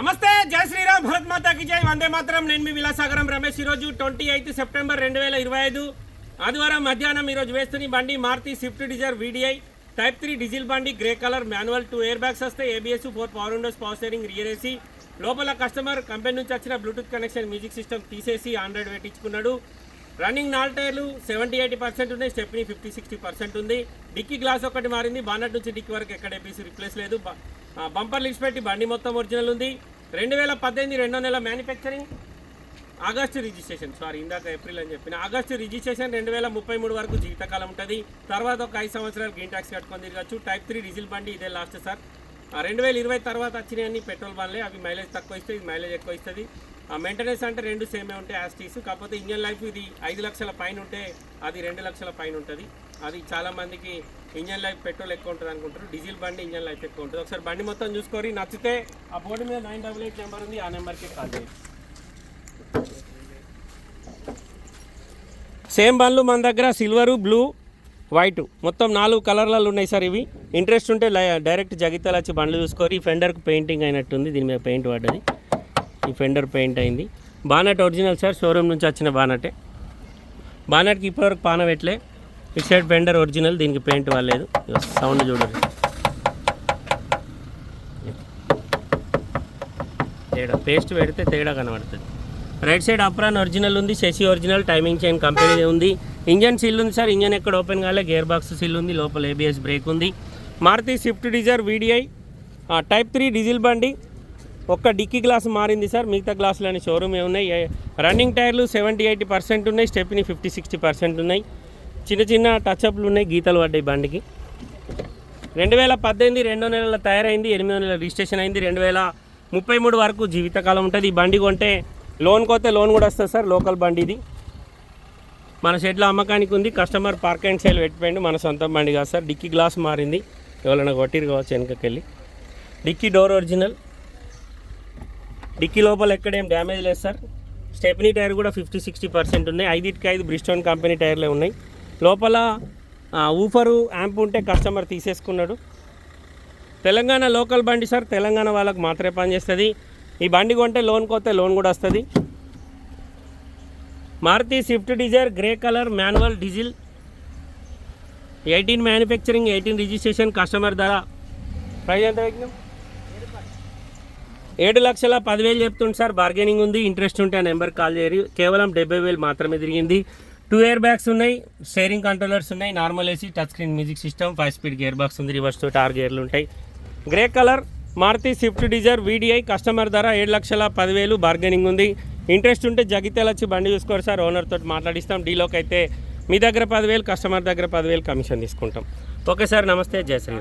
నమస్తే జై శ్రీరామ్ భరత్ మాతాకి జై. వందే మాత్రం. నేను మీ విలాసాగరం రమేష్. ఈరోజు ట్వంటీ ఎయిత్ సెప్టెంబర్ రెండు వేల ఇరవై ఐదు. ఆదివారం మధ్యాహ్నం ఈరోజు వేస్తున్న బండి Maruti Swift Dzire VDI. Type three diesel బండి grey colour manual two air bags వస్తాయి. ABS four power windows power steering rear AC. లోపల కస్టమర్ కంపెనీ నుంచి వచ్చిన బ్లూటూత్ కనెక్షన్ మ్యూజిక్ సిస్టమ్ తీసేసి ఆండ్రాయిడ్ పెట్టించుకున్నాడు రన్నింగ్ నాలుగు టైర్లు సెవెంటీ ఎయిటీ పర్సెంట్ ఉన్నాయి. స్టెప్ని ఫిఫ్టీ సిక్స్టీ పర్సెంట్ ఉంది. డిక్కీ గ్లాస్ ఒకటి మారింది. బానట్ నుంచి డిక్కీ వరకు ఎక్కడ ఏపీసీ రిప్లేస్ లేదు. బంపర్ లిస్ట్ పెట్టి బండి మొత్తం ఒరిజినల్ ఉంది. రెండు వేల పద్దెనిమిది రెండో నెల మ్యానుఫ్యాక్చరింగ్. ఆగస్టు రిజిస్ట్రేషన్ సారీ ఇందాక ఏప్రిల్ అని చెప్పిన ఆగస్టు రిజిస్ట్రేషన్ రెండు వేల ముప్పై మూడు వరకు జీవితకాలం ఉంటుంది. తర్వాత ఒక ఐదు సంవత్సరాలు గ్రీన్ ట్యాక్స్ కట్టుకొని తిరగచ్చు. టైప్ త్రీ డీజిల్ బండి ఇదే లాస్ట్ సార్ రెండు వేల ఇరవై తర్వాత వచ్చినాయన్ని పెట్రోల్ బండ్లే. అవి మైలేజ్ తక్కువ ఇస్తాయి మైలేజ్ ఎక్కువ ఇస్తుంది. ఆ మెయింటెనెన్స్ అంటే రెండు సేమే ఉంటాయి యాస్టీస్ కాకపోతే ఇంజన్ లైఫ్ ఇది ఐదు లక్షల పైన ఉంటే అది రెండు లక్షల పైన ఉంటుంది. అది చాలామందికి ఇంజన్ లైఫ్ పెట్రోల్ ఎక్కువ ఉంటుంది అనుకుంటారు. డీజిల్ బండి ఇంజన్ లైఫ్ ఎక్కువ ఉంటుంది. ఒకసారి బండి మొత్తం చూసుకొని నచ్చితే ఆ బోర్డు మీద నైన్ డబల్ ఎయిట్ నెంబర్ ఉంది. ఆ నెంబర్కి కాల్ చేయండి సేమ్ బండ్లు మన దగ్గర సిల్వరు బ్లూ వైట్. మొత్తం నాలుగు కలర్లలో ఉన్నాయి సార్ ఇవి. ఇంట్రెస్ట్ ఉంటే డైరెక్ట్ జగిత్యాల వచ్చి బండ్లు చూసుకొని ఈ ఫెండర్కి పెయింటింగ్ అయినట్టుంది. దీని మీద పెయింట్ పడ్డది. ఈ ఫెండర్ పెయింట్ అయింది. బానట్ ఒరిజినల్ సార్ షోరూమ్ నుంచి వచ్చిన బానటే. బానట్కి ఇప్పటివరకు పాన పెట్టలే. ఇటు సైడ్ ఫెండర్ ఒరిజినల్ దీనికి పెయింట్ వాళ్ళలేదు సౌండ్ చూడరు తేడా. పేస్ట్ పెడితే తేడా కనబడుతుంది. రైట్ సైడ్ అప్రాన్ ఒరిజినల్ ఉంది. Chassis original timing chain company ఉంది. ఇంజన్ సీల్ ఉంది సార్. ఇంజన్ ఎక్కడ ఓపెన్ కాలే. గేర్ బాక్స్ సీల్ ఉంది. లోపల ఏబిఎస్ బ్రేక్ ఉంది. Maruti Swift Dzire VDI type three diesel బండి. ఒక్క డిక్కీ గ్లాస్ మారింది సార్. మిగతా గ్లాసులు అనే షోరూమే ఉన్నాయి. రన్నింగ్ టైర్లు సెవెంటీ ఎయిటీ పర్సెంట్ ఉన్నాయి. స్టెప్ని ఫిఫ్టీ సిక్స్టీ పర్సెంట్ ఉన్నాయి. చిన్న చిన్న టచ్అప్లు ఉన్నాయి. గీతలు పడ్డాయి బండికి. రెండు వేల పద్దెనిమిది రెండో నెలల తయారైంది. ఎనిమిదో నెలల రిజిస్ట్రేషన్ అయింది. రెండు వేల ముప్పై మూడు వరకు జీవితకాలం ఉంటుంది. ఈ బండి కొంటే లోన్ కొతే లోన్ కూడా వస్తుంది సార్. లోకల్ బండి ఇది. మన షెడ్లో అమ్మకానికి ఉంది. కస్టమర్ పార్క్ అండ్ సేల్ పెట్టిపోయింది మన సొంత బండి కాదు సార్. డిక్కీ గ్లాస్ మారింది. ఎవరైనా కొట్టిరు కావచ్చు వెనకకెళ్ళి. Dickey door original. డిక్కీ లోపల ఎక్కడేం డ్యామేజ్ లేదు సార్. స్టెప్నీ టైర్ కూడా ఫిఫ్టీ సిక్స్టీ పర్సెంట్ ఉన్నాయి. ఐదుకి ఐదు బ్రిస్టోన్ కంపెనీ టైర్లే ఉన్నాయి. లోపల ఊఫరు యాంప్ ఉంటే కస్టమర్ తీసేసుకున్నాడు. తెలంగాణ లోకల్ బండి సార్. తెలంగాణ వాళ్ళకి మాత్రమే పనిచేస్తుంది. ఈ బండి కొంటే లోన్ కొతే లోన్ కూడా వస్తుంది. Maruti Swift Dzire grey colour manual diesel eighteen manufacturing eighteen registration customer ధర. ప్రైస్ ఎంత ఏడు లక్షల పదివేలు చెప్తుంది సార్. బార్గెనింగ్ ఉంది ఇంట్రెస్ట్ ఉంటే ఆ నెంబర్ కాల్ చేయరు. కేవలం డెబ్బై వేలు మాత్రమే తిరిగింది. టూ ఇయర్ బ్యాగ్స్ ఉన్నాయి స్టేరింగ్ కంట్రోలర్స్ ఉన్నాయి normal AC touch screen music system five speed gear box ఉంది రివర్స్ తోటి ఆరు గేర్లు ఉంటాయి. Grey colour Maruti Swift Dzire VDI customer ధర ఏడు లక్షల పదివేలు బార్గెనింగ్ ఉంది. ఇంట్రెస్ట్ ఉంటే జగిత్యాల వచ్చి బండి చూసుకోరు సార్ ఓనర్ తోటి మాట్లాడిస్తాం డీలోకి అయితే మీ దగ్గర పదివేలు కస్టమర్ దగ్గర పదివేలు కమిషన్ తీసుకుంటాం. ఓకే సార్ నమస్తే జయ